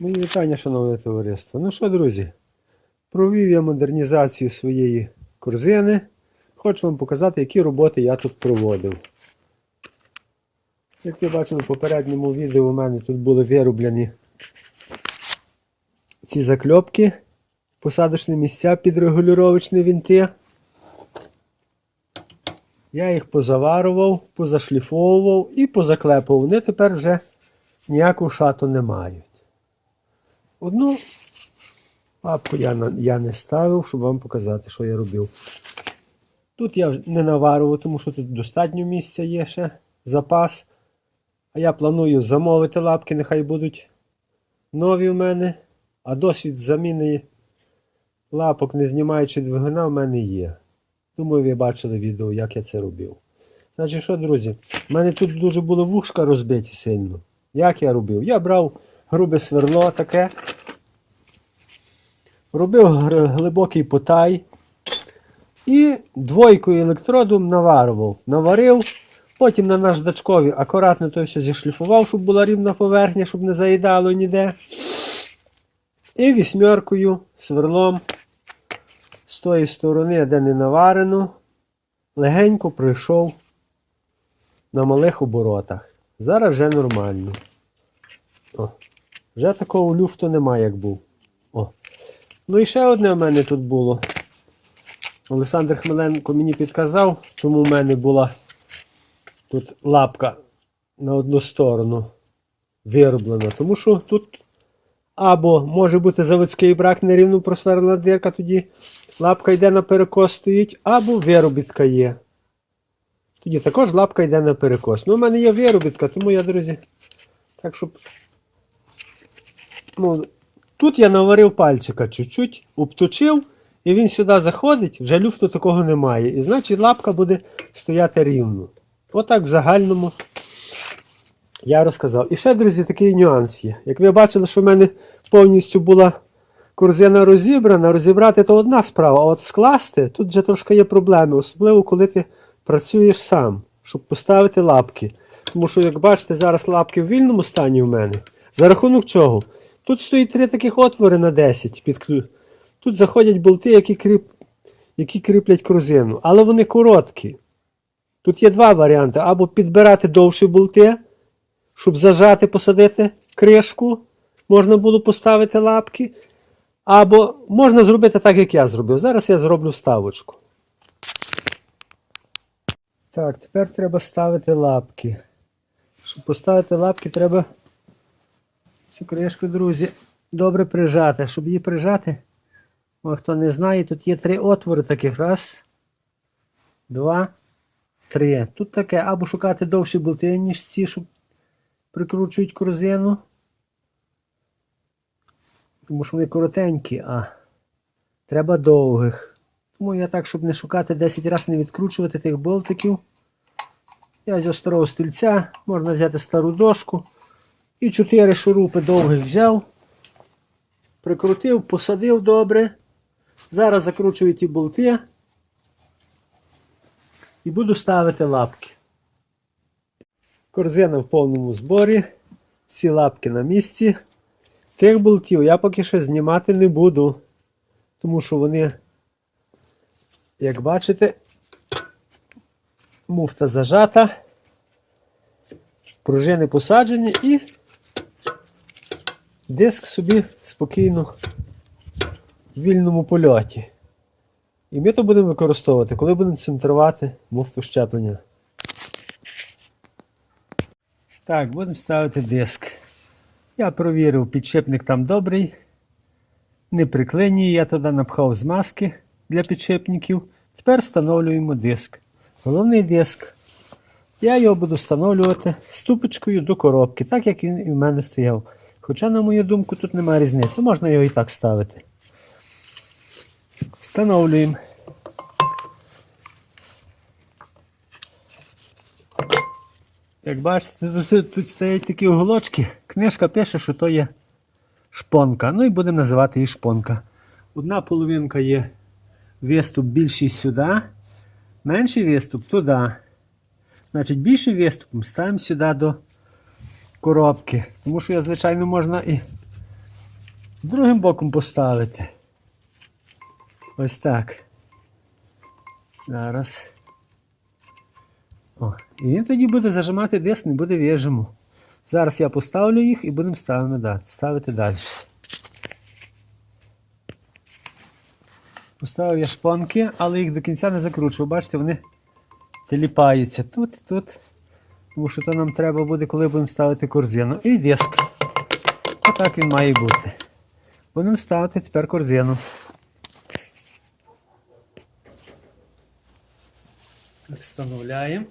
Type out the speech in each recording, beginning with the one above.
Мої вітання, шановне товариство. Ну що, друзі, провів я модернізацію своєї корзини. Хочу вам показати, які роботи я тут проводив. Як ви бачили в попередньому відео, у мене тут були вироблені ці закльопки, посадочні місця під регулюровочні вінти. Я їх позаварував, позашліфовував і позаклепував. Вони тепер вже ніяку шату не мають. Одну лапку я, я не ставив, щоб вам показати, що я робив. Тут я не наварював, тому що тут достатньо місця є ще, запас. А я планую замовити лапки, нехай будуть нові в мене. А досвід заміни лапок, не знімаючи двигуна, в мене є. Думаю, ви бачили відео, як я це робив. Значить, що, друзі, в мене тут дуже було вушка розбиті сильно. Як я робив? Я брав грубе сверло таке, робив глибокий потай і двойкою електродом наварював. Наварив, потім на наждачкові акуратно то все зішліфував, щоб була рівна поверхня, щоб не заїдало ніде. І вісьмеркою сверлом з тої сторони, де не наварено, легенько пройшов на малих оборотах. Зараз вже нормально. О, вже такого люфту немає, як був. О. Ну і ще одне в мене тут було. Олександр Хмеленко мені підказав, чому в мене була тут лапка на одну сторону вироблена. Тому що тут або може бути заводський брак нерівно просверлена дирка, тоді лапка йде на перекос стоїть, або виробітка є. Тоді також лапка йде на перекос. Ну, у мене є виробітка, тому я, друзі, так щоб. Тут я наварив пальчика чуть-чуть, обточив, і він сюди заходить, вже люфту такого немає. І значить лапка буде стояти рівно. Отак в загальному я розказав. І ще, друзі, такий нюанс є. Як ви бачили, що в мене повністю була корзина розібрана, розібрати то одна справа, а от скласти тут вже трошки є проблеми, особливо коли ти працюєш сам, щоб поставити лапки. Тому що, як бачите, зараз лапки в вільному стані в мене. За рахунок чого? Тут стоїть три таких отвори на 10 під Тут заходять болти, які, кріп... які кріплять корзину, але вони короткі. Тут є два варіанти: або підбирати довші болти, щоб зажати, посадити кришку, можна було поставити лапки. Або можна зробити так, як я зробив. Зараз я зроблю вставочку. Так, тепер треба ставити лапки. Щоб поставити лапки, треба цю кришку, друзі, добре прижати. Щоб її прижати, о, хто не знає, тут є три отвори таких. Раз, два, три. Тут таке, або шукати довші болти, ніж ці, щоб прикручують корзину. Тому що вони коротенькі, а треба довгих. Тому я так, щоб не шукати 10 разів не відкручувати тих болтиків. Я взяв старого стільця, можна взяти стару дошку. І 4 шурупи довгих взяв. Прикрутив, посадив добре. Зараз закручую ті болти. І буду ставити лапки. Корзина в повному зборі. Всі лапки на місці. Тих болтів я поки що знімати не буду. Тому що вони, як бачите, муфта зажата, пружини посаджені і диск собі спокійно в вільному польоті. І ми то будемо використовувати, коли будемо центрувати муфту щеплення. Так, будемо ставити диск. Я провірив, підшипник там добрий. Не приклинює, я туди напхав змазки для підшипників. Тепер встановлюємо диск. Головний диск. Я його буду встановлювати ступочкою до коробки, так як він і в мене стояв. Хоча, на мою думку, тут немає різниці. Можна його і так ставити. Встановлюємо. Як бачите, тут, тут стоять такі уголочки. Книжка пише, що то є шпонка. Ну і будемо називати її шпонка. Одна половинка є виступ більший сюди, менший виступ туди. Значить, більшим виступом ставимо сюди до коробки. Тому що, я, звичайно, можна і Другим боком поставити. Ось так. Зараз. О, і він тоді буде зажимати диск, не буде вижиму. Зараз я поставлю їх і будемо ставити, ставити далі. Поставив я шпонки, але їх до кінця не закручував. Бачите, вони тіліпаються тут і тут. Тому що то нам треба буде, коли будемо ставити корзину. І диск. Отак він має бути. Будемо ставити тепер корзину. Встановляємо.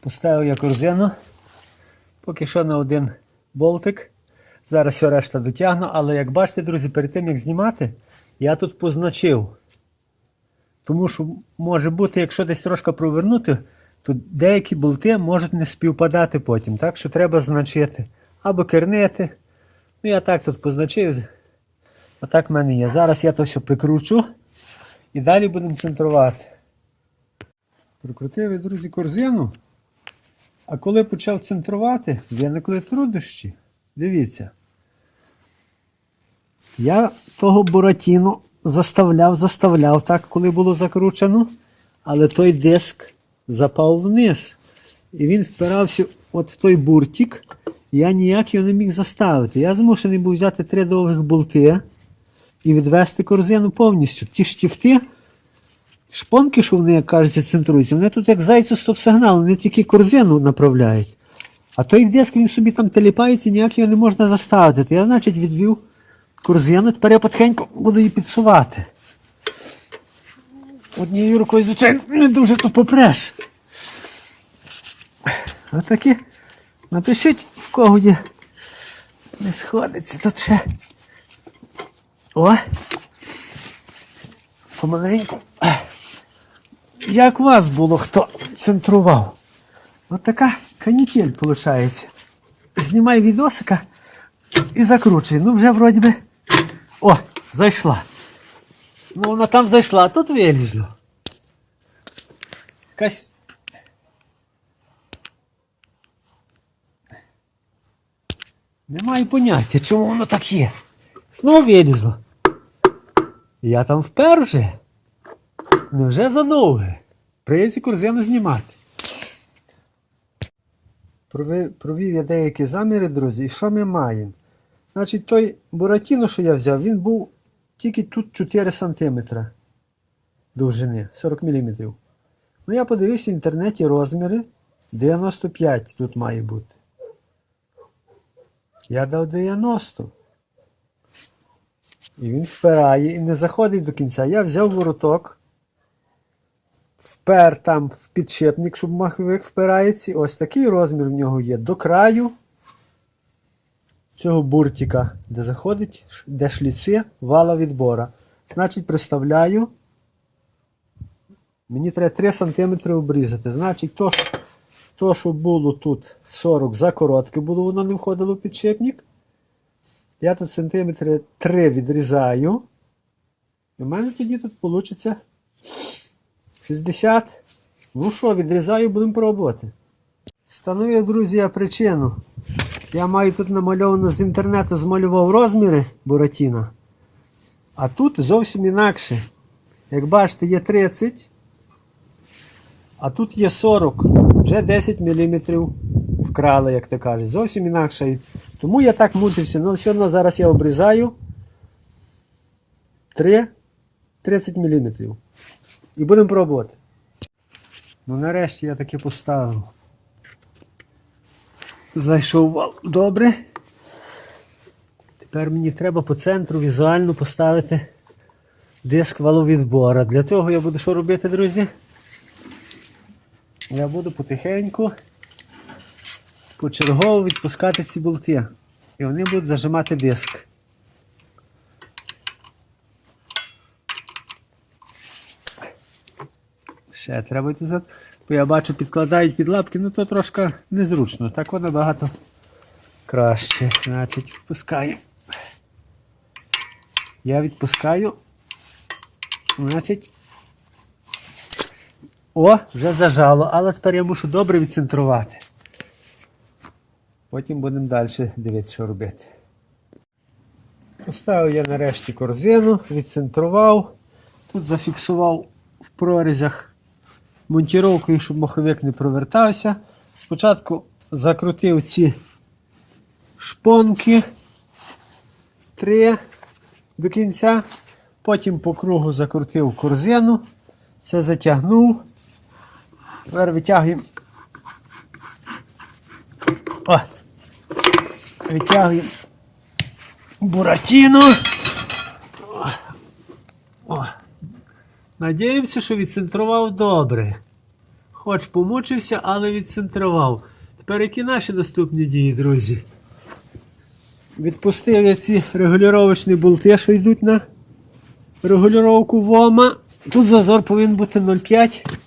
Поставив я корзину. Поки що на один болтик. Зараз все решта дотягну, але як бачите, друзі, перед тим як знімати, я тут позначив. Тому що може бути, якщо десь трошки провернути, то деякі болти можуть не співпадати потім. Так що треба значити. Або кернити. Ну, я так тут позначив. Отак в мене є. Зараз я то все прикручу і далі будемо центрувати. Прикрутив друзі, корзину. А коли почав центрувати, виникли труднощі. Дивіться. Я того Буратіно заставляв, заставляв так, коли було закручено, але той диск запав вниз. І він впирався от в той буртик. Я ніяк його не міг заставити. Я змушений був взяти три довгих болти і відвести корзину повністю. Ті штифти, шпонки, що вони, як кажуть, центруються, вони тут як зайцю стоп-сигнал, вони тільки корзину направляють. А той диск він собі там теліпається, ніяк його не можна заставити. То я, значить, відвів корзину, тепер я потихеньку буду її підсувати. Однією рукою, звичайно, не дуже то попреш. Отакі. Напишіть, в кого є. Не сходиться тут ще. О! Помаленьку. Як вас було, хто центрував? От така канітель виходить. Знімай відосика і закручуй. Ну вже вроді би. О, зайшла. Ну вона там зайшла, а тут вилізло. Якась. Немає поняття, чому воно так є. Знову вилізло. Я там впер вже. Невже задовге? Прийдеться корзину знімати. Провів я деякі заміри, друзі, і що ми маємо? Значить, той Буратіно, що я взяв, він був тільки тут 4 см довжини, 40 мм. Ну, я подивився в інтернеті розміри 95 тут має бути. Я дав 90. І він впирає і не заходить до кінця. Я взяв вороток, впер там в підшипник, щоб маховик впирається. Ось такий розмір в нього є до краю цього буртика, де заходить, де шліци вала відбора. Значить, приставляю. Мені треба 3 см обрізати. Значить, то, що, то, що було тут 40 за коротке було, воно не входило в підшипник. Я тут сантиметри 3 відрізаю. І в мене тоді тут вийде 60. Ну що, відрізаю, будемо пробувати. Встановив, друзі, я причину. Я маю тут намальовано з інтернету, змалював розміри Буратіна. А тут зовсім інакше. Як бачите, є 30, а тут є 40, вже 10 мм вкрали, як ти кажеш, зовсім інакше. Тому я так мучився. Ну, все одно зараз я обрізаю 3 30 мм. І будемо пробувати. Ну, нарешті я таки поставив. Зайшов вал. Добре. Тепер мені треба по центру візуально поставити диск валовідбора. Для цього я буду що робити, друзі? Я буду потихеньку почергово відпускати ці болти. І вони будуть зажимати диск. Ще треба йти назад. Бо я бачу, підкладають під лапки, ну то трошки незручно. Так воно набагато краще. Значить, відпускаємо. Я відпускаю. Значить. О, вже зажало, але тепер я мушу добре відцентрувати. Потім будемо далі дивитися, що робити. Поставив я нарешті корзину, відцентрував. Тут зафіксував в прорізях монтіровкою, щоб маховик не провертався. Спочатку закрутив ці шпонки три до кінця. Потім по кругу закрутив корзину, все затягнув. Тепер витягуємо. О! Витягуємо буратіно. О. О. Надіємося, що відцентрував добре. Хоч помучився, але відцентрував. Тепер які наші наступні дії, друзі? Відпустив я ці регулювачні болти, що йдуть на регулювання ВОМа. Тут зазор повинен бути 0,5.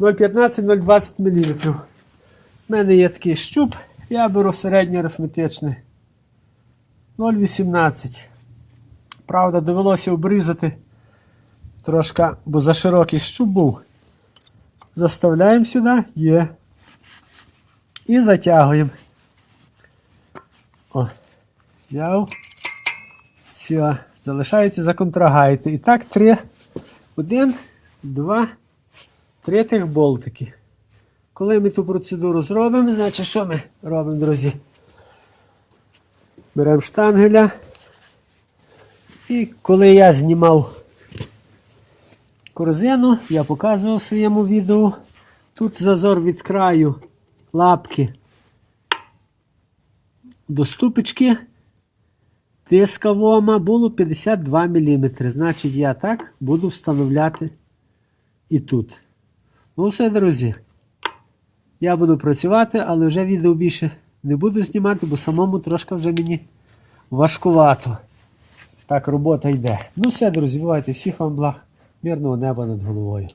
0,15-0,20 мм. У мене є такий щуп, я беру середнє арифметичне 0,18. Правда, довелося обрізати трошки, бо за широкий щуп був. Заставляємо сюди, є. І затягуємо. О, взяв. Все, залишається законтрагайти. І так, три. Один, два, три тих болтики. Коли ми ту процедуру зробимо, значить, що ми робимо, друзі? Беремо штангеля. І коли я знімав корзину, я показував в своєму відео. Тут зазор від краю лапки до ступочки диска вома було 52 мм. Значить, я так буду встановляти і тут. Ну все, друзі. Я буду працювати, але вже відео більше не буду знімати, бо самому трошки вже мені важкувато. Так, робота йде. Ну все, друзі, бувайте, всіх вам благ, мирного неба над головою.